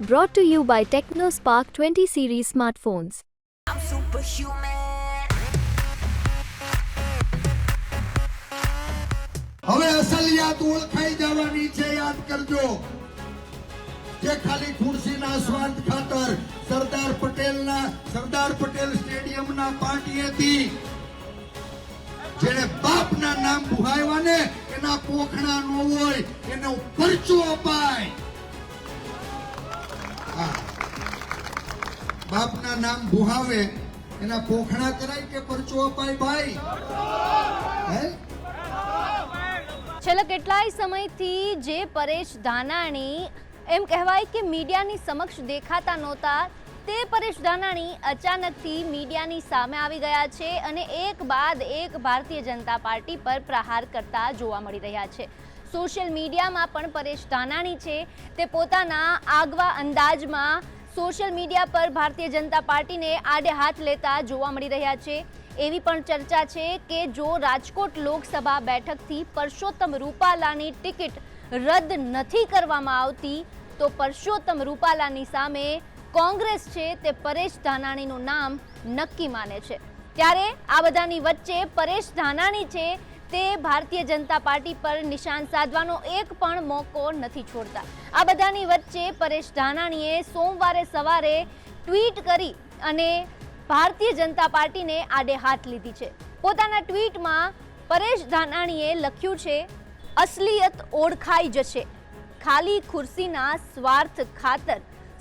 Brought to you by TechnoSpark 20 series smartphones. I'm superhuman. હવે અસલિયાત ઓળખાઈ જવાની છે યાદ કરજો જે ખાલી ખુરશીના સ્વાર્થ ખાતર સરદાર પટેલના સરદાર પટેલ સ્ટેડિયમના પાર્ટીએથી જેને બાપના નામ ભુહાવ્યા ને એના પોખણા નો હોય એનો પરચો અપાય બાપના નામ ભુહાવે એના પોખણા કરાય કે પરચો અપાય ભાઈ? છેલ્લા કેટલાય સમયથી જે પરેશ ધાનાણી એમ કહેવાય કે મીડિયાની સમક્ષ દેખાતા નહોતા, તે પરેશ ધાનાણી અચાનકથી મીડિયાની સામે આવી ગયા છે અને એક બાદ એક ભારતીય જનતા પાર્ટી પર પ્રહાર કરતા જોવા મળી રહ્યા છે. સોશિયલ મીડિયામાં પણ પરેશ ધાનાણી છે, તે પોતાના આગવા અંદાજમાં સોશિયલ મીડિયા પર ભારતીય જનતા પાર્ટીને આડે હાથ લેતા જોવા મળી રહ્યા છે. એવી પણ ચર્ચા છે કે જો રાજકોટ લોકસભા બેઠકથી પરસોત્તમ રૂપાલાની ટિકિટ રદ નથી કરવામાં આવતી, તો પરસોત્તમ રૂપાલાની સામે કોંગ્રેસ છે તે પરેશ ધાનાણીનું નામ નક્કી માને છે. ત્યારે આ બધાની વચ્ચે પરેશ ધાનાણી છે તે ભારતીય જનતા પાર્ટી પર નિશાન સાધવાનો એક પણ મોકો નથી છોડતા. આ બધાની વચ્ચે પરેશ ધાનાણીએ સોમવારે સવારે ટ્વીટ કરી અને ભારતીય જનતા પાર્ટીને આડે હાથ લીધી છે. પોતાના ટ્વીટમાં પરેશ ધાનાણીએ લખ્યું છે, અસલિયત ઓળખાઈ જશે. ખાલી ખુરશીના સ્વાર્થ ખાતર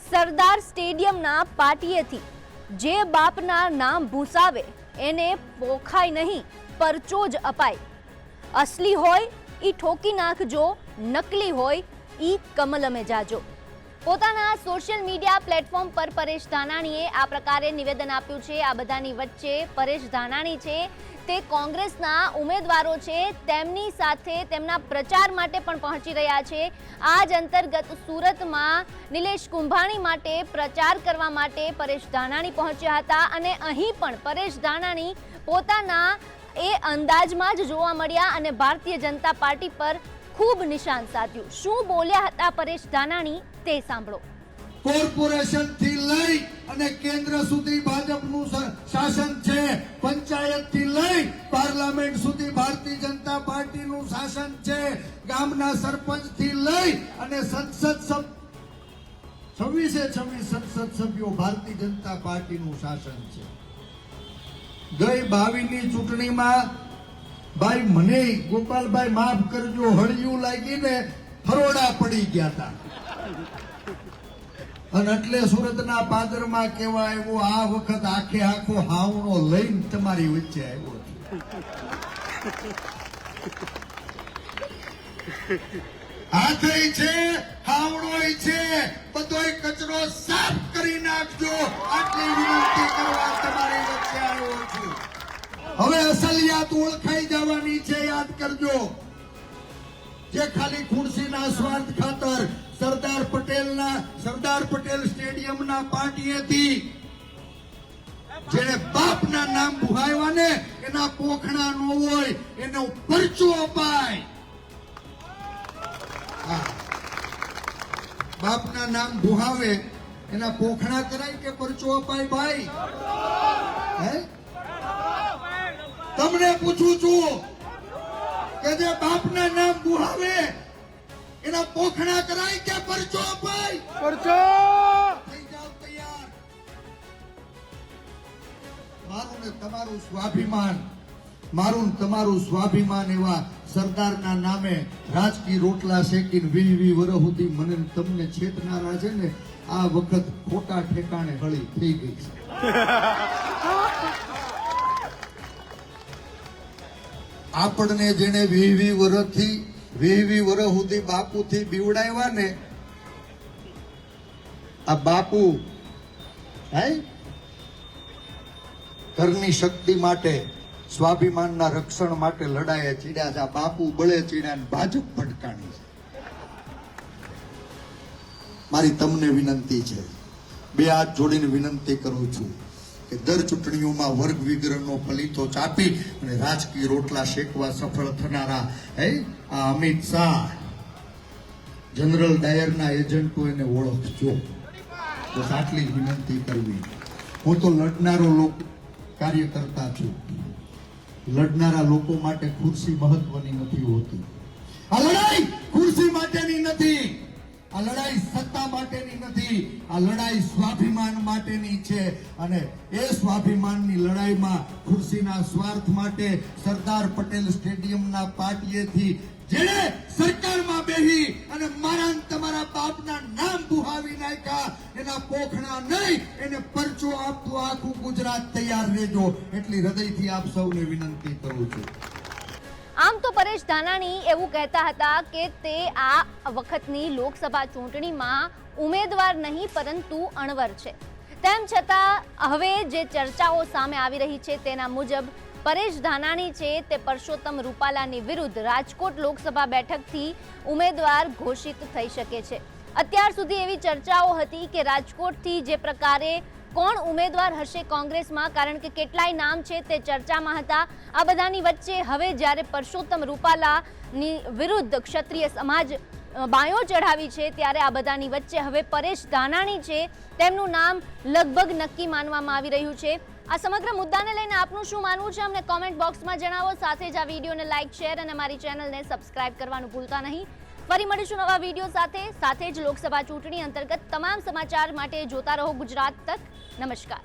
સરદાર સ્ટેડિયમના પાટીએથી જે બાપના નામ ભૂસાવે એને પોખાય નહીં પરચો જ અપાય. અસલી હોય એ ઠોકી નાખજો નકલી હોય, ઈ કમલમે જાજો. પોતાના સોશિયલ મીડિયા પ્લેટફોર્મ પર પરેશ ધાનાણીએ આ પ્રકારે નિવેદન આપ્યું છે. આ બધાની વચ્ચે પરેશ ધાનાણી છે, તે કોંગ્રેસના ઉમેદવારો છે, તેમની સાથે તેમના પ્રચાર માટે પણ પહોંચી રહ્યા છે. આ જ અંતર્ગત સુરતમાં નિલેશ કુંભાણી માટે પ્રચાર કરવા માટે પરેશ ધાનાણી પહોંચ્યા હતા અને અહીં પણ પરેશ ધાનાણી પોતાના એ અંદાજમાં જ જોવા મળ્યા અને ભારતીય જનતા પાર્ટી પર ખૂબ નિશાન સાધ્યું. શું બોલ્યા હતા પરેશ ધાનાણી તે સાંભળો. કોર્પોરેશનથી લઈ અને કેન્દ્ર સુધી ભાજપનું શાસન છે પંચાયતથી લઈ પાર્લામેન્ટ સુધી ભારતીય જનતા પાર્ટીનું શાસન છે, ગામના સરપંચથી લઈ અને સંસદ છવ્વીસે છવ્વીસ સંસદ સભ્યો ભારતીય જનતા પાર્ટીનું શાસન છે. ગઈ બાવીની ચૂંટણીમાં, ભાઈ, મને ગોપાલભાઈ માફ કરજો, હળિયું લાગીને ફરોડા પડી ગયા હતા અને એટલે સુરતના પાદરમાં કેવા આવ્યો, આ વખત આખે આખો હાવણો લઈને તમારી વચ્ચે આવ્યો આ હાથઈ છે અસલિયાત ઓળખાઈ જવાની છે, યાદ કરજો. જે ખાલી ખુરશીના સ્વાર્થ ખાતર સરદાર પટેલના, સરદાર પટેલ સ્ટેડિયમના પાર્ટીએથી જેને બાપના નામ ભુહાવ્યા ને, એના પોખણા નો હોય, એનો પરચો અપાય. બાપના નામ ભુહાવે એના પોખણા કરાય કે પરચો અપાય, ભાઈ? હે? તમને પૂછું છું કે જે બાપના નામ દુહાવે એના પોખણા કરાય કે પરચો અપાય પરચો! થઈ જાવ તૈયાર. મારું ને તમારું સ્વાભિમાન મારું ને તમારું સ્વાભિમાન એવા સરદારના નામે રાજકીય રોટલા શેકીને વી વી વરહ સુધી મને તમને છેતનારા છે ને આ વખત ખોટા ઠેકાણે હળી થઈ ગઈ છે. આપણને જેને વી વી વર્ષથી વી વી વર્ષ સુધી બાપુથી બીવડાવ્યા ને, આ બાપુ ઘરની શક્તિ માટે, સ્વાભિમાનના રક્ષણ માટે લડાયા ચીડ્યા છે. આ બાપુ બળે ચીડ્યા ભાજપ ભટકાણી છે. મારી તમને વિનંતી છે. બે હાથ જોડીને વિનંતી કરું છું. કે દર ચૂંટણીઓમાં વર્ગ વિગ્રહનો ફલિતો ચાપી અને રાજકીય રોટલા શેકવા સફળ થનારા, હે? આ અમિત શાહ, જનરલ ડાયરના એજન્ટો એને ઓળખજો. બસ આટલી વિનંતી કરવી. હું તો લડનારો લોક કાર્યકર્તા છું. લડનારા લોકો માટે ખુરશી મહત્વની નથી હોતી. આ આ લડાઈ સ્વાભિમાન માટેની છે અને એ સ્વાભિમાનની લડાઈમાં ખુરશીના સ્વાર્થ માટે સરદાર પટેલ સ્ટેડિયમના પાટીએથી જેણે સરકારમાં બેહી અને મારા તમારા બાપના નામ બુહાવી નાખ્યા, એના પોખણા નહીં, એને પરચો આપતું આખું ગુજરાત તૈયાર રહેજો એટલી હૃદયથી આપ સૌને વિનંતી કરું છું. આમ તો પરેશ ધાનાણી એવું કહેતા હતા કે તે આ વખતની લોકસભા ચૂંટણીમાં ઉમેદવાર નહીં, પરંતુ અણવર છે. તેમ છતાં, હવે જે ચર્ચાઓ સામે આવી રહી છે તેના મુજબ, પરેશ ધાનાણી છે તે પરસોત્તમ રૂપાલાની વિરુદ્ધ રાજકોટ લોકસભા બેઠકથી ઉમેદવાર ઘોષિત થઈ શકે છે. અત્યાર સુધી એવી ચર્ચાઓ હતી કે રાજકોટથી જે પ્રકારે કોણ ઉમેદવાર હશે કોંગ્રેસમાં, કારણ કે કેટલાય નામ છે તે ચર્ચામાં હતા. આ બધાની વચ્ચે હવે જ્યારે પરસોત્તમ રૂપાલાની વિરુદ્ધ ક્ષત્રિય સમાજ બાયો ચઢાવી છે ત્યારે આ બધાની વચ્ચે હવે પરેશ ધાનાણી છે. તેમનું નામ લગભગ નક્કી માનવામાં આવી રહ્યું છે. આ સમગ્ર મુદ્દાને લઈને આપનું શું માનવું છે અમને કોમેન્ટ બોક્સમાં જણાવો. સાથે જ આ વિડીયોને લાઇક શેર અને મારી ચેનલને સબસ્ક્રાઇબ કરવાનું ભૂલતા નહીં. ફરી મળીશું નવા વીડિયો સાથે. સાથે જ લોકસભા ચૂંટણી અંતર્ગત તમામ સમાચાર માટે જોતા રહો ગુજરાત તક. નમસ્કાર.